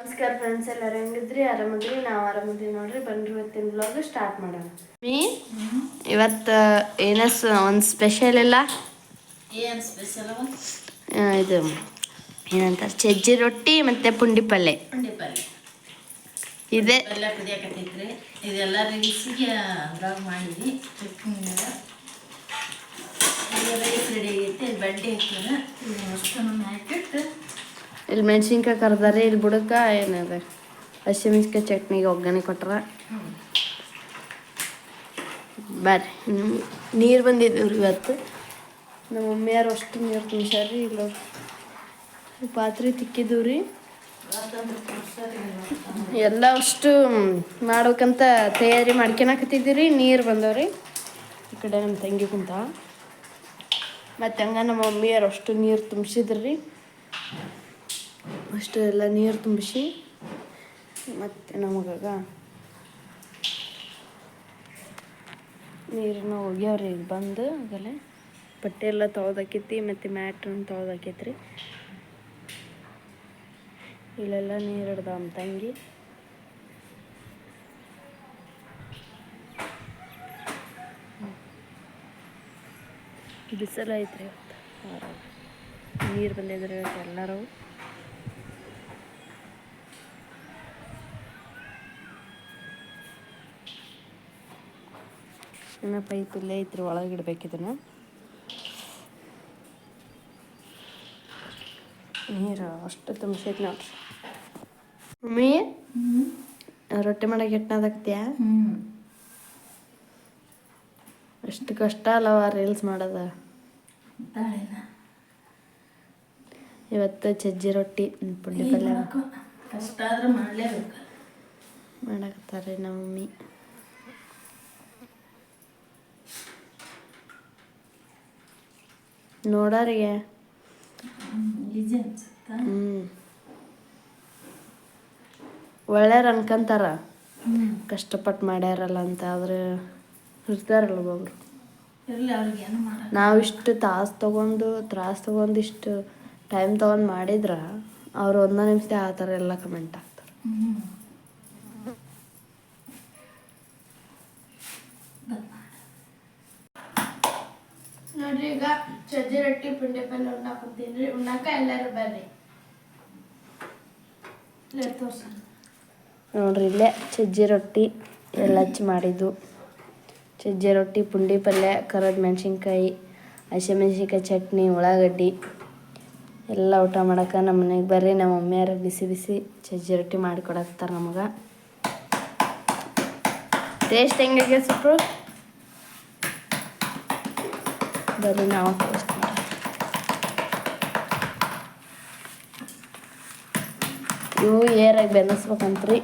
ನಮಸ್ಕಾರ ಫ್ರೆಂಡ್ಸ್ ಎಲ್ಲರೂ ಹೆಂಗಿದ್ರಿ? ಆರಾಮದ್ರಿ? ನಾವು ಆರಾಮದ್ರಿ ನೋಡ್ರಿ. ಬನ್ರಿ ಇವತ್ತಿನ ಬ್ಲಾಗ್ ಸ್ಟಾರ್ಟ್ ಮಾಡೋಣ. ಮೀ ಇವತ್ತು ಏನಸ್ ಒಂದು ಸ್ಪೆಷಲ್ ಇಲ್ಲ? ಏನು ಸ್ಪೆಷಲ್ ಇದು ಏನಂತಾರೆ ಚಜ್ಜಿ ರೊಟ್ಟಿ ಮತ್ತು ಪುಂಡಿ ಪಲ್ಯ ಪುಂಡಿ ಪಲ್ಯ ಇದೆ. ಪಲ್ಯ ಕುದಿಯಾಕತ್ತೈತ್ರಿ. ಇದೆಲ್ಲ ರೈಸಿಗೆ ಅದ್ರಾಗ ಮಾಡಿದ್ವಿ. ರೈಸ್ ರೆಡಿ ಆಗೈತೆ. ಬಡ್ಡೆ ಬಡ್ಡಿ ಅಷ್ಟನ್ನು ಅಷ್ಟು ಹಾಕಿಟ್ಟು ಇಲ್ಲಿ ಮೆಣಸಿನ್ಕಾಯಿ ಕರ್ದಾರೆ ಇಲ್ಲಿ ಬುಡಕ ಏನದ? ಹಸಿಮೆಣ್ಸಿನ್ಕಾಯಿ ಚಟ್ನಿಗೆ ಒಗ್ಗರಣೆ ಕೊಟ್ರ. ಬರ್ರಿ. ನೀರು ಬಂದಿದ್ದೀವ್ರಿ ಇವತ್ತು? ನಮ್ಮ ಮಮ್ಮಿಯಾರು ಅಷ್ಟು ನೀರು ತುಂಬ್ಸ್ಯಾರಿ ಇಲ್ಲ. ಪಾತ್ರೆ ತಿಕ್ಕಿದ್ದೀವಿ ರೀ? ಎಲ್ಲ ಅಷ್ಟು ಮಾಡ್ಬೇಕಂತ ತಯಾರಿ ಮಾಡ್ಕೊಳಕತ್ತಿದ್ದೀರಿ ನೀರು ಬಂದವ್ರಿ. ಈ ಕಡೆ ನಮ್ಮ ತಂಗಿ ಕುಂತ ಮತ್ತು ಹಂಗ ನಮ್ಮ ಮಮ್ಮಿಯರು ಅಷ್ಟು ನೀರು ತುಂಬಿಸಿದ್ರಿ. ಅಷ್ಟು ಎಲ್ಲ ನೀರು ತುಂಬಿಸಿ, ಮತ್ತು ನಮಗಾಗ ನೀರನ್ನ ಒಗ್ಯಾವ್ರಿ ಬಂದು ಆಗಲೇ ಬಟ್ಟೆ ಎಲ್ಲ ತೊಳ್ದಾಕೈತಿ, ಮತ್ತು ಮ್ಯಾಟ್ರನ್ನ ತೊಳ್ದಾಕೈತ್ರಿ. ಇಲ್ಲೆಲ್ಲ ನೀರು ಹಿಡ್ದ ನಮ್ಮ ತಂಗಿ. ಬಿಸಿಲು ಐತ್ರಿ ನೀರು ಬಂದಿದ್ರೆ ಎಲ್ಲರೂ. ಇನ್ನು ಪೈಪ್ ಇಲ್ಲೇ ಇದ್ರೆ ಒಳಗೆ ಇಡ್ಬೇಕು ಇದನ್ನ. ನೀರು ಅಷ್ಟು ತುಂಬಿಸೈತಿ ನೋಡ್ರಿ. ಮಮ್ಮಿ ರೊಟ್ಟಿ ಮಾಡಕ್ಕೆ ಎಟ್ಟನದಾಗ್ತೀಯಾ ಎಷ್ಟು ಅಷ್ಟು ಕಷ್ಟ ಅಲ್ಲವ ರೀಲ್ಸ್ ಮಾಡೋದು. ಇವತ್ತು ಚಜ್ಜಿ ರೊಟ್ಟಿ ಪುಂಡಿ ಪಲ್ಯ. ಕಷ್ಟ ಆದ್ರೆ ಮಾಡಲೇಬೇಕು. ಮಾಡಕತ್ತಾರೆ ನಮ್ಮ ಮಮ್ಮಿ. ನೋಡೋರಿಗೆ. ಹ್ಞೂ ಒಳ್ಳೆಯವ್ರು ಅನ್ಕೊಂತಾರ. ಕಷ್ಟಪಟ್ಟು ಮಾಡ್ಯಾರಲ್ಲ ಅಂತ ಆದ್ರೆ ಇರ್ತಾರಲ್ಲ ಒಬ್ಬೊಬ್ರು ನಾವಿಷ್ಟು ತಾಸು ತಗೊಂಡು ತ್ರಾಸು ತೊಗೊಂಡು ಇಷ್ಟು ಟೈಮ್ ತಗೊಂಡು ಮಾಡಿದ್ರ ಅವ್ರು ಒಂದೊಂದು ನಿಮಿಷ ಆ ಥರ ಎಲ್ಲ ಕಮೆಂಟ್ ಆಗ್ತಾರೆ ನೋಡ್ರಿ ಈಗ ಸಜ್ಜಿ ರೊಟ್ಟಿ, ಪುಂಡಿ ಪಲ್ಯ ಉಣ್ಣಾಕ್ ಹೋಗ್ತೀನಿ ಉಣ್ಣಾಕ ಎಲ್ಲರೂ ಬರ್ರಿ. ನೋಡ್ರಿ ಇಲ್ಲೇ ಸಜ್ಜಿ ರೊಟ್ಟಿ ಎಲ್ಲ ಹಚ್ಚಿ ಮಾಡಿದ್ದು. ಸಜ್ಜಿ ರೊಟ್ಟಿ, ಪುಂಡಿ ಪಲ್ಯ ಕರದ ಮೆಣಸಿನ್ಕಾಯಿ ಹಸಿಮೆಣ್ಸಿನ್ಕಾಯಿ ಚಟ್ನಿ, ಉಳ್ಳಾಗಡ್ಡಿ ಎಲ್ಲ ಊಟ ಮಾಡಕ್ಕೆ ನಮ್ಮ ಮನೆಗೆ ಬರ್ರಿ. ನಮ್ಮ ಮಮ್ಮಿಯಾರ ಬಿಸಿ ಬಿಸಿ ಸಜ್ಜಿ ರೊಟ್ಟಿ ಮಾಡಿಕೊಡಕ್ತಾರೆ ನಮಗೆ. ಟೇಸ್ಟ್ ಹೆಂಗಾಗ್ಯ ಸುಪ್ರು ಬರ್ರಿ ನಾವು ಇವು ಏರಾಗಿ ಬೆನೆಸ್ಬೇಕಂತ್ರಿ.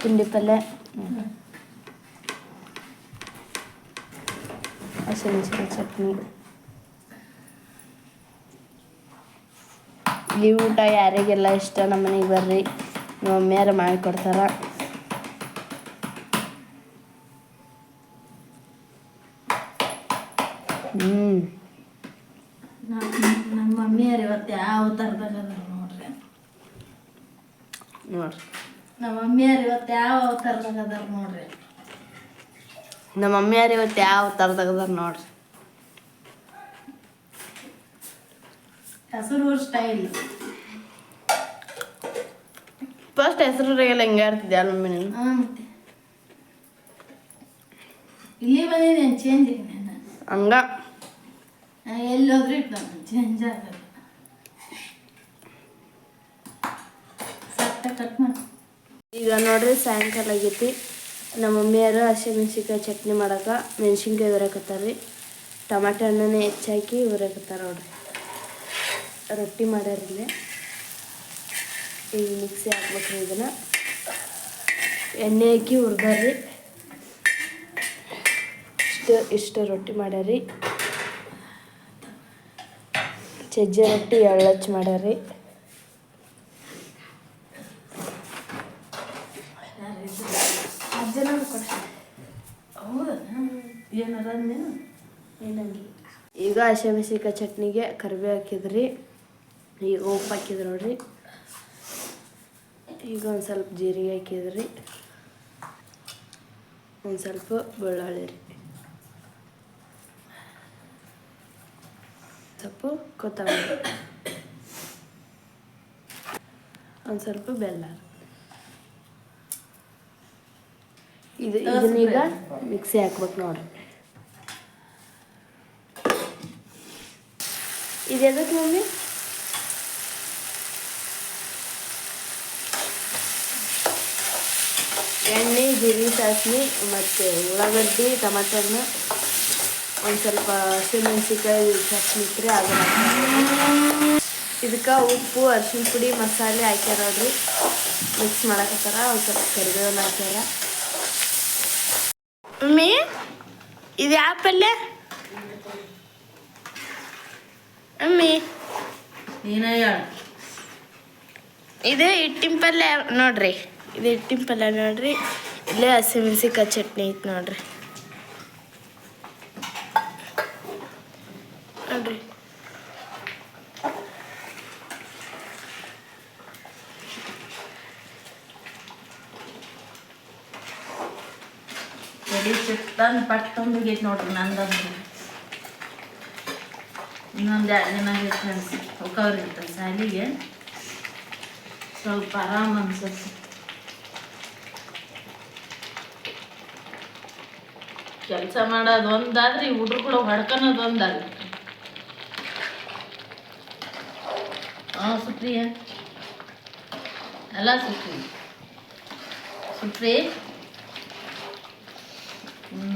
ತಿಂಡಿ ಪಲ್ಯ. ಹಸಿಮೆಣಸಿನ ಚಟ್ನಿ. ಈ ಊಟ ಯಾರಿಗೆಲ್ಲ ಇಷ್ಟ ನಮ್ಮ ಮನೆಗೆ ಬರ್ರಿ. ನಮ್ಮ ಮಮ್ಮಿಯಾರ ಮಾಡಿಕೊಡ್ತಾರ ಹ್ಞೂ ನಮ್ಮ ನಮ್ಮ ಇವತ್ತು ಯಾವ ಥರದಾಗ ಅದಾರ ನೋಡ್ರಿ. ನೋಡ್ರಿ. ನಮ್ಮ ಮಮ್ಮಿಯಾರು ಇವತ್ತು ಯಾವ ಅವತಾರದಾಗ ಅದಾರ ನೋಡ್ರಿ. ನಮ್ಮ ಮಮ್ಮಿಯಾರು ಇವತ್ತು ಯಾವ ಥರದಾಗದಾರ ನೋಡ್ರಿ. ಹೆಸರು ಸ್ಟೈಲ್ ಫಸ್ಟ್ ಹೆಸರುಗೆಲ್ಲ ಹೆಂಗೆ ಆಡ್ತಿದ್ದೆ ಮಮ್ಮಿ ನೀನು? ಹಾಂ ಮತ್ತೆ. ಇಲ್ಲಿ ಬಂದಿದ್ದೇನೆ ಚೇಂಜ್ ನಾನು ಹಂಗ. ಎಲ್ಲೋದ್ರೂ ಇಟ್ಟು ಚೇಂಜ್ ಆಗಲ್ಲ ಈಗ ನೋಡ್ರಿ ಸಾಯಂಕಾಲ ಆಗೈತಿ. ನಮ್ಮ ಮಮ್ಮಿಯರು ಹಸಿಮೆಣ್ಸಿನ್ಕಾಯಿ ಚಟ್ನಿ ಮಾಡಕ್ಕೆ ಮೆಣಸಿನ್ಕಾಯಿ ಉರಕತ್ತಾರ ಟಮಾಟೆ ಹಣ್ಣನ್ನೇ ಹೆಚ್ಚಾಕಿ ಉರಕತ್ತಾರ ನೋಡ್ರಿ. ರೊಟ್ಟಿ ಮಾಡ್ಯಾರಿಲ್ಲೇ ಈಗ ಮಿಕ್ಸಿ ಹಾಕ್ಬೇಕ್ರಿ ಇದನ್ನ. ಎಣ್ಣೆ ಹಾಕಿ ಹುರ್ದಾರ್ರಿ. ಇಷ್ಟು ಇಷ್ಟು ರೊಟ್ಟಿ ಮಾಡ್ಯಾರಿ ಸಜ್ಜೆ ರೊಟ್ಟಿ ಎಳ್ಳಚ್ಚು ಮಾಡ್ಯಾರಿ ಕೊಡ ಹೌದಾ? ಏನಾರ ನೀನು ಏನಂಗಿಲ್ಲ ಈಗ ಈಗ ಹಸಿಮೆಣಸಿನ್ಕಾಯಿ ಚಟ್ನಿಗೆ ಕರಿಬೇವು ಹಾಕಿದ್ರಿ. ಈಗ ಉಪ್ಪು ಹಾಕಿದ್ರಿ ನೋಡ್ರಿ. ಈಗ ಒಂದು ಸ್ವಲ್ಪ ಜೀರಿಗೆ ಹಾಕಿದ್ರಿ. ಒಂದು ಸ್ವಲ್ಪ ಬೆಳ್ಳುಳ್ಳಿ ರೀ. ಸ್ವಲ್ಪ ಕೊತ್ತಂಬರಿ. ಒಂದು ಸ್ವಲ್ಪ ಬೆಲ್ಲ ಇದು ಇದನ್ನೀಗ ಮಿಕ್ಸಿ ಹಾಕ್ಬೇಕು ನೋಡ್ರಿ ಇದು ಎದಕ್ಕೆ ಮಮ್ಮಿ? ಎಣ್ಣೆ ಜೀರಿಗೆ ಸಾಸಿವೆ ಮತ್ತು ಉಳ್ಳಾಗಡ್ಡಿ ಟಮಾಟೆ ಹಣ್ಣು ಒಂದು ಸ್ವಲ್ಪ ಹಸಿಮೆಣ್ಸಿಕಾಯಿ ಇಟ್ಟರೆ ಅದು ಇದಕ್ಕೆ ಉಪ್ಪು ಅರಿಶಿನ ಪುಡಿ ಮಸಾಲೆ ಹಾಕ್ಯಾರ ನೋಡ್ರಿ. ಮಿಕ್ಸ್ ಮಾಡಕತ್ತಾರ ಒಂದು ಸ್ವಲ್ಪ ಕರಿಬೇವನ್ನ ಹಾಕ್ಯಾರ. ಮಮ್ಮಿ ಇದು ಯಾವ ಪಲ್ಯ? ಅಮ್ಮಿ ಇದು ಹಿಟ್ಟಿನ ಪಲ್ಯ ನೋಡ್ರಿ. ಇದು ಹಿಟ್ಟಿನ ಪಲ್ಯ ನೋಡ್ರಿ. ಇಲ್ಲೇ ಹಸಿಮೆಣಸಿಕಾಯಿ ಚಟ್ನಿ ಐತೆ ನೋಡ್ರಿ. ತಲೆ ಚಿತ್ತಂದು ಪಟ್ ತುಂಬಿಗೈತೆ ನೋಡ್ರಿ ನಂದಂದು ಇನ್ನೊಂದು ಎರಡು ದಿನ ಫ್ರೆಂಡ್ಸ್ ಹೋಗವ್ರಿ ಅಂತ ಸಾಲಿಗೆ ಸ್ವಲ್ಪ ಆರಾಮ್ ಅನ್ಸುತ್ತೆ. ಕೆಲಸ ಮಾಡೋದು ಒಂದಾದ್ರೆ ಈ ಹುಡುಗ್ರು ಕೂಡ ಹೊಡ್ಕೊಳೋದು ಒಂದಲ್ಲ ಹಾಂ ಸುಪ್ರಿಯ. ಅಲ್ಲ ಸುಪ್ರಿ ಸುಪ್ರಿ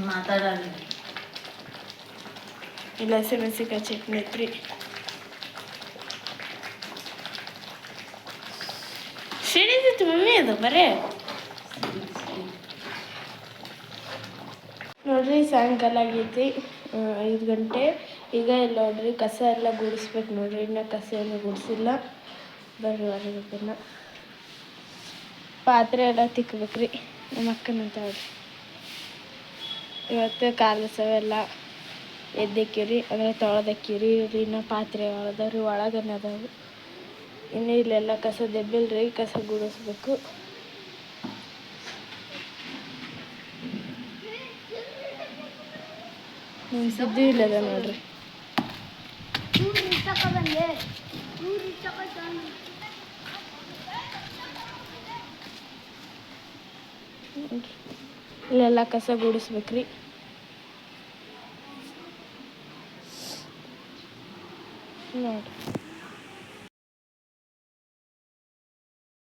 ಮಾತಾಡಲ್ಲ ಇಲ್ಲ ಹಸಿಮೆಣ್ಸಿಕಾಯಿ ಚಟ್ನಿ ಐತ್ರಿ ಸಿಡಿದಿತ್ತು ಮಮ್ಮಿ ಅದು ಬರೇ ನೋಡ್ರಿ, ಸಾಯಂಕಾಲ ಆಗೈತಿ ಐದು ಗಂಟೆ. ಈಗ ಇಲ್ಲ ನೋಡ್ರಿ, ಕಸ ಎಲ್ಲ ಗುಡಿಸ್ಬೇಕು ನೋಡ್ರಿ, ಇನ್ನು ಕಸ ಎಲ್ಲ ಗುಡಿಸಿಲ್ಲ. ಬರ್ರಿ ಹೊರಗನ್ನ ಪಾತ್ರೆ ಎಲ್ಲ ತಿಕ್ಕಬೇಕ್ರಿ ನಮ್ಮ ಅಕ್ಕನಂತ ನೋಡ್ರಿ. ಇವತ್ತು ಕಾಲಸವೆಲ್ಲ ಎದ್ದಕ್ಕಿರಿ ಅಂದರೆ ತೊಳೆದಕ್ಕಿರಿ ಇವ್ರಿ ಇನ್ನೂ ಪಾತ್ರೆ ಅದಾವ್ರಿ ಒಳಗನೆ ಅದಾವು ಇನ್ನು ಇಲ್ಲೆಲ್ಲ ಕಸ ದೆಬ್ಬಿಲ್ರಿ, ಕಸ ಗುಡಿಸ್ಬೇಕು. ಸುದ್ದಿ ಇಲ್ಲದ ನೋಡ್ರಿ. ನೋಡ್ರಿ. ಇಲ್ಲೆಲ್ಲ ಕಸ ಗುಡಿಸ್ಬೇಕ್ರಿ. ನೋಡ್ರಿ